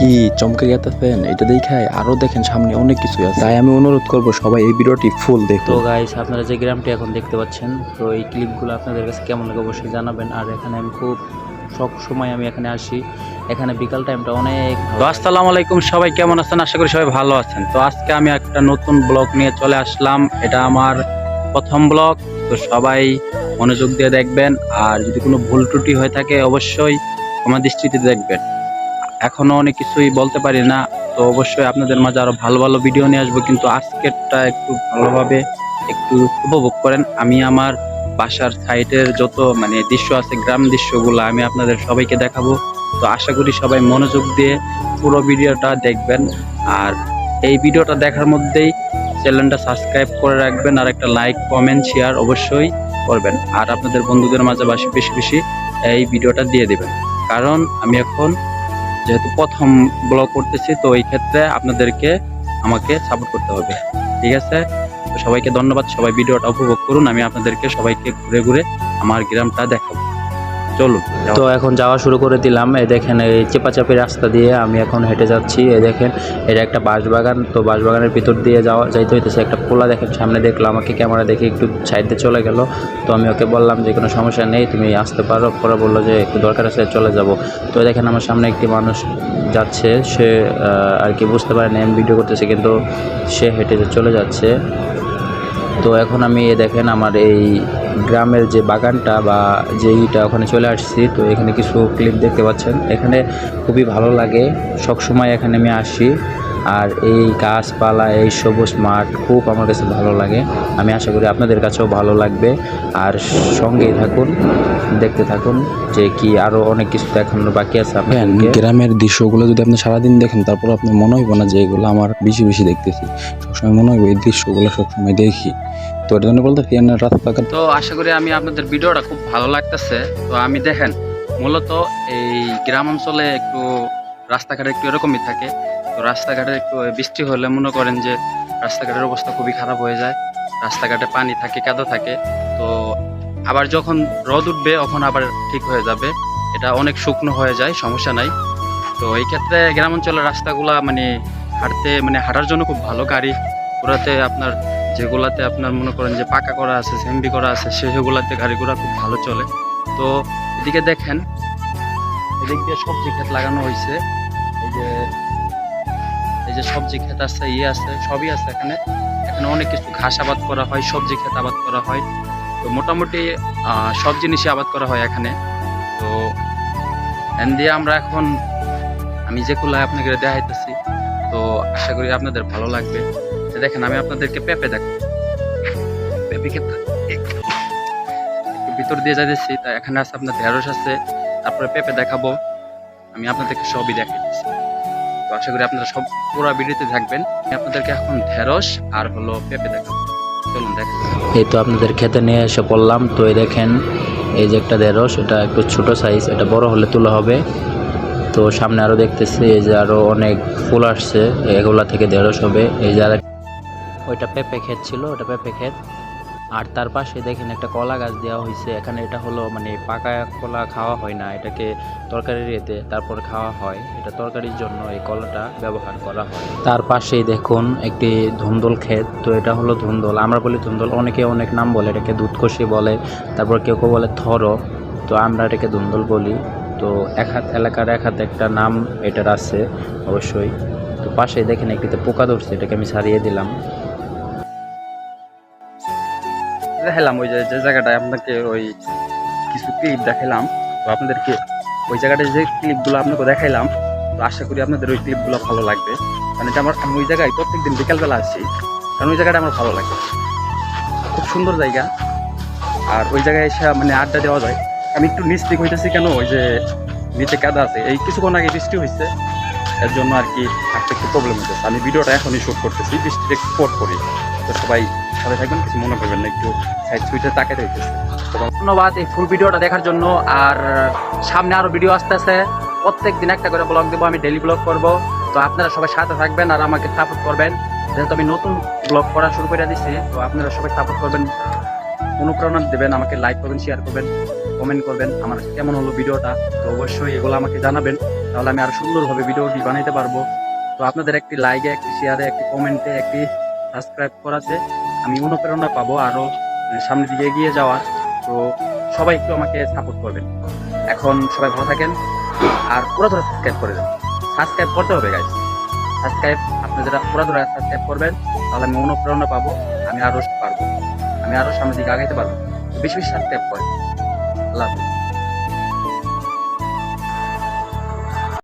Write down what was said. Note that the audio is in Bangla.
কি চমকে গেতেছেন? এটা দেখায় আরও দেখেন সামনে অনেক কিছু আছে। তাই আমি অনুরোধ করব সবাই এই ভিডিওটি ফুল তো দেখো গাইস আপনারা যে গ্রামটি এখন দেখতে পাচ্ছেন তো এই ক্লিপগুলো আপনাদের কাছে কেমন লাগে অবশ্যই জানাবেন। আর এখানে আমি খুব সব সময় আমি এখানে আসি। এখানে বিকাল টাইমটা অনেক তো আসসালামু আলাইকুম সবাই কেমন আছেন? আশা করি সবাই ভালো আছেন। তো আজকে আমি একটা নতুন ব্লগ নিয়ে চলে আসলাম। এটা আমার প্রথম ব্লগ তো সবাই মনোযোগ দিয়ে দেখবেন। আর যদি কোনো ভুল ত্রুটি হয়ে থাকে অবশ্যই আমার দৃষ্টিতে দেখবেন। এখনও অনেক কিছুই বলতে পারি না। তো অবশ্যই আপনাদের মাঝে আরও ভালো ভালো ভিডিও নিয়ে আসব, কিন্তু আজকেরটা একটু ভালোভাবে একটু উপভোগ করেন। আমি আমার বাসার সাইডের যত মানে দৃশ্য আছে, গ্রাম দৃশ্যগুলো আমি আপনাদের সবাইকে দেখাবো। তো আশা করি সবাই মনোযোগ দিয়ে পুরো ভিডিওটা দেখবেন। আর এই ভিডিওটা দেখার মধ্যেই চ্যানেলটা সাবস্ক্রাইব করে রাখবেন আর একটা লাইক, কমেন্ট, শেয়ার অবশ্যই করবেন। আর আপনাদের বন্ধুদের মাঝে বেশি বেশি এই ভিডিওটা দিয়ে দেবেন। কারণ আমি এখন যেহেতু প্রথম ব্লগ করতেছি, তো এই ক্ষেত্রে আপনাদেরকে আমাকে সাপোর্ট করতে হবে। ঠিক আছে? সবাইকে ধন্যবাদ। সবাই ভিডিওটা উপভোগ করুন। আমি আপনাদেরকে সবাইকে ঘুরে ঘুরে আমার গ্রামটা দেখাবো। চলুন তো এখন যাওয়া শুরু করে দিলাম। এই দেখেন, এই চেপাচাপি রাস্তা দিয়ে আমি এখন হেঁটে যাচ্ছি। এই দেখেন এটা একটা বাঁশবাগান। তো বাঁশবাগানের ভিতর দিয়ে যাওয়া যাইতে হইতেছে একটা পোলা দেখেন, সামনে দেখল, আমাকে ক্যামেরা দেখে একটু সাইডে চলে গেল। তো আমি ওকে বললাম যে, কোনো সমস্যা নেই, তুমি আসতে পারো। পরে বলল যে, একটু দরকার আছে, চলে যাব। তো দেখেন, আমার সামনে একটি মানুষ যাচ্ছে। সে আর কি বুঝতে পারে না, আমি ভিডিও করতেছে, কিন্তু সে হেঁটে চলে যাচ্ছে। তো এখন আমি দেখেন আমার এই গ্রামের যে বাগানটা বা যে ইটা ওখানে চলে আসছি, তো এখানে কিছু ক্লিপ দেখতে পাচ্ছেন। এখানে খুবই ভালো লাগে। সবসময় এখানে আমি আসি। আর এই গাছপালা, এই সবুজ মাঠ খুব আমার কাছে ভালো লাগে। আমি আশা করি আপনাদের কাছেও ভালো লাগবে। আর সঙ্গেই থাকুন দেখতে থাকুন যে কি আরও অনেক কিছু দেখানোর বাকি আছে গ্রামের দৃশ্যগুলো যদি আপনি সারাদিন দেখেন তারপর আপনার মনে হইব না যে এগুলো আমার বেশি বেশি দেখতেছি। সবসময় মনে হইব এই দৃশ্যগুলো সবসময় দেখি। তো এর জন্য বলতে রাস্তাঘাট তো আশা করি আমি আপনাদের ভিডিওটা খুব ভালো লাগতেছে। তো আমি দেখেন মূলত এই গ্রাম অঞ্চলে একটু রাস্তাঘাট একটু এরকমই থাকে। তো রাস্তাঘাটে একটু বৃষ্টি হলে মনে করেন যে রাস্তাঘাটের অবস্থা খুবই খারাপ হয়ে যায়। রাস্তাঘাটে পানি থাকে, কাদা থাকে, তো আবার যখন রোদ উঠবে তখন আবার ঠিক হয়ে যাবে। এটা অনেক শুকনো হয়ে যায়, সমস্যা নাই। তো এই ক্ষেত্রে গ্রাম অঞ্চলের রাস্তাগুলা মানে হাঁটতে মানে হাঁটার জন্য খুব ভালো গাড়ি। ঘোরাতে আপনার যেগুলাতে আপনার মনে করেন যে পাকা করা আছে সেমবি করা আছে সেগুলাতে গাড়ি ঘোড়া খুব ভালো চলে। তো এদিকে দেখেন, এদিক দিয়ে সবজি ক্ষেত লাগানো হয়েছে এই যে এই যে সবজি ক্ষেত আছে ইয়ে আছে, সবই আছে এখানে। এখানে অনেক কিছু ঘাস আবাদ করা হয়, সবজি ক্ষেত আবাদ করা হয়। তো মোটামুটি সব জিনিসই আবাদ করা হয় এখানে। তো, এন দিয়ে আমরা এখন, আমি যেগুলো আপনাকে দেখাইতেছি, তো আশা করি আপনাদের ভালো লাগবে। দেখেন, আমি আপনাদেরকে পেঁপে দেখ, পেঁপে ক্ষেত ভিতর দিয়ে যাইতেছি। তা এখানে আছে আপনার ঢেঁড়স আছে, তারপরে পেঁপে দেখাবো। আমি আপনাদেরকে সবই দেখাইতেছি। তো আশা করি আপনারা সব পুরো ভিডিওতে থাকবেন। আপনাদেরকে এখন ঢেঁড়স আর হলো পেঁপে দেখাবো। এই তো আপনাদের খেতে নিয়ে এসে পড়লাম। তো এই দেখেন, এই যে একটা ঢেঁড়স, এটা একটু ছোট সাইজ এটা বড় হলে তোলা হবে। তো সামনে আরও দেখতেছি, এই যে আরও অনেক ফুল আসছে, এগুলা থেকে ঢেঁড়স হবে। এই যে আরেক- ওইটা পেঁপে ক্ষেত ছিল, ওটা পেঁপে ক্ষেত। আর তার পাশে দেখেন একটা কলা গাছ দেওয়া হয়েছে এখানে এটা হলো মানে পাকা কলা খাওয়া হয় না, এটাকে তরকারির এতে তারপর খাওয়া হয়। এটা তরকারির জন্য এই কলাটা ব্যবহার করা হয়। তার পাশেই দেখুন একটি ধুন্দল ক্ষেত, তো এটা হলো ধুন্দল। আমরা বলি ধুন্দল, অনেকে অনেক নাম বলে, এটাকে দুধকষি বলে, তারপর কেউ কেউ বলে থর। তো আমরা এটাকে ধুন্দল বলি। তো এক হাত, এলাকার এক হাত একটা নাম এটার আছে, অবশ্যই। তো পাশেই দেখেন একটিতে পোকা ধরছে, এটাকে আমি সারিয়ে দিলাম। দেখালাম ওই যে জায়গাটায় আপনাকে ওই কিছু ক্লিপ দেখালাম তো আপনাদেরকে ওই জায়গাটায় যে ক্লিপগুলো আপনাকে দেখাইলাম, তো আশা করি আপনাদের ওই ক্লিপগুলো ভালো লাগবে। কারণ এটা আমার, আমি ওই জায়গায় প্রত্যেকদিন বিকালবেলা আসি, কারণ ওই জায়গাটা আমার ভালো লাগে। খুব সুন্দর জায়গা। আর ওই জায়গায় এসে মানে আড্ডা দেওয়া যায়। আমি একটু নিচ দিক হইতেছি কেন? ওই যে নিচে কাদা আছে। এই কিছুক্ষণ আগে বৃষ্টি হয়েছে এর জন্য আর কি একটা একটু প্রবলেম হচ্ছে আমি ভিডিওটা এখনই শ্যুট করতেছি, বৃষ্টির একটু পর করি তো সবাই সাথে থাকবেন, কিছু মনে করবেন না, একটু সাইড সুইটে তাকাতে হইতেছে। ধন্যবাদ এই ফুল ভিডিওটা দেখার জন্য। আর সামনে আরও ভিডিও আসতেছে। প্রত্যেক দিন একটা করে ব্লগ দেবো, আমি ডেলি ব্লগ করব। তো আপনারা সবাই সাথে থাকবেন আর আমাকে সাপোর্ট করবেন। যেহেতু আমি নতুন ব্লগ করা শুরু করে দিচ্ছি তো আপনারা সবাই সাপোর্ট করবেন, অনুপ্রেরণা দেবেন, আমাকে লাইক করবেন শেয়ার করবেন। কমেন্ট করবেন আমার কেমন হলো ভিডিওটা, তো অবশ্যই এগুলো আমাকে জানাবেন। তাহলে আমি আরও সুন্দরভাবে ভিডিওটি বানাইতে পারব। তো আপনাদের একটি লাইকে একটি শেয়ারে একটি কমেন্টে একটি সাবস্ক্রাইব করাতে আমি অনুপ্রেরণা পাবো আরও সামনের দিকে এগিয়ে যাওয়ার। তো সবাই একটু আমাকে সাপোর্ট করবেন। এখন সবাই ভালো থাকেন আর পুরো ধরে সাবস্ক্রাইব করে দেন। সাবস্ক্রাইব করতে হবে গাইজ সাবস্ক্রাইব আপনি যারা পুরো ধরে সাবস্ক্রাইব করবেন, তাহলে আমি অনুপ্রেরণা পাবো, আমি আরও পারব, আমি আরও সামনের দিকে আগাইতে পারব। বেশি বেশি সাবস্ক্রাইব করেন। 了